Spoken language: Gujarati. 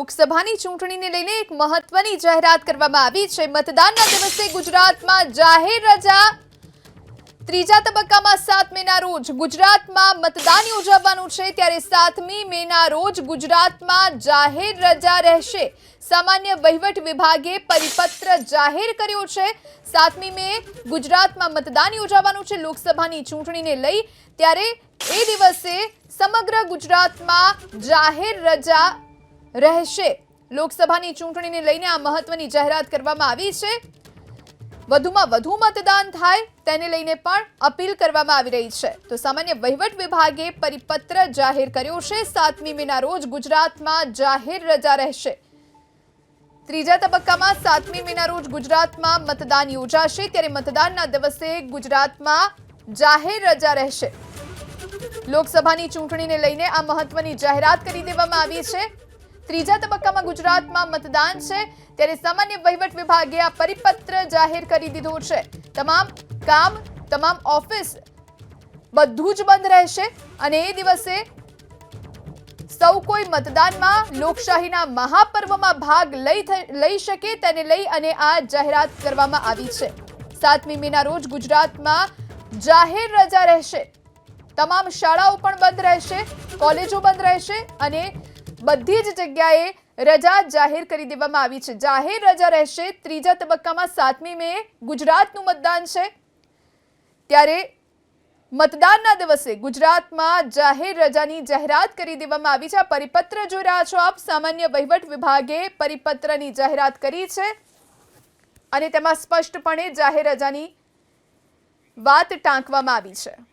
લોકસભાની ચૂંટણીને લઈને એક મહત્વની જાહેરાત કરવામાં આવી છે. મતદાનના દિવસે ગુજરાતમાં જાહેર રજા. ત્રીજા તબક્કામાં સાત મેના રોજ ગુજરાતમાં મતદાન યોજાવાનું છે. ત્યારે સાતમી મેના રોજ ગુજરાતમાં જાહેર રજા રહેશે. સામાન્ય વહીવટ વિભાગે પરિપત્ર જાહેર કર્યો છે. સાતમી મે ગુજરાતમાં મતદાન યોજાવાનું છે લોકસભાની ચૂંટણીને લઈ. ત્યારે એ દિવસે સમગ્ર ગુજરાતમાં જાહેર રજા રહેશે. લોકસભાની ચૂંટણીને લઈને આ મહત્વની જાહેરાત કરવામાં આવી છે. વધુમાં વધુ મતદાન થાય તેને લઈને પણ અપીલ કરવામાં આવી રહી છે. તો સામાન્ય વહીવટ વિભાગે પરિપત્ર જાહેર કર્યો છે. સાતમી મેના રોજ ગુજરાતમાં જાહેર રજા રહેશે. ત્રીજા તબક્કામાં સાતમી મેના રોજ ગુજરાતમાં મતદાન યોજાશે. ત્યારે મતદાનના દિવસે ગુજરાતમાં જાહેર રજા રહેશે. લોકસભાની ચૂંટણીને લઈને આ મહત્વની જાહેરાત કરી દેવામાં આવી છે. ત્રીજા તબક્કામાં ગુજરાતમાં મતદાન છે. ત્યારે સામાન્ય વહીવટ વિભાગે આ પરિપત્ર જાહેર કરી દીધો છે. તમામ કામ, તમામ ઓફિસ બધું જ બંધ રહેશે અને એ દિવસે સૌ કોઈ મતદાનમાં લોકશાહીના મહાપર્વમાં ભાગ લઈ લઈ શકે તેને લઈ અને આ જાહેરાત કરવામાં આવી છે. સાતમી મેના રોજ ગુજરાતમાં જાહેર રજા રહેશે. તમામ શાળાઓ પણ બંધ રહેશે, કોલેજો બંધ રહેશે અને બધી જ જગ્યાએ રજા જાહેર કરી દેવામાં આવી છે. જાહેર રજા રહેશે. ત્રીજા તબક્કામાં સાતમી મે ગુજરાતનું મતદાન છે. ત્યારે મતદાનના દિવસે ગુજરાતમાં જાહેર રજાની જાહેરાત કરી દેવામાં આવી છે. આ પરિપત્ર જોઈ રહ્યા છો આપ. સામાન્ય વહીવટ વિભાગે પરિપત્રની જાહેરાત કરી છે. અને તેમાં સ્પષ્ટપણે જાહેર રજાની વાત ટાંકવામાં આવી છે.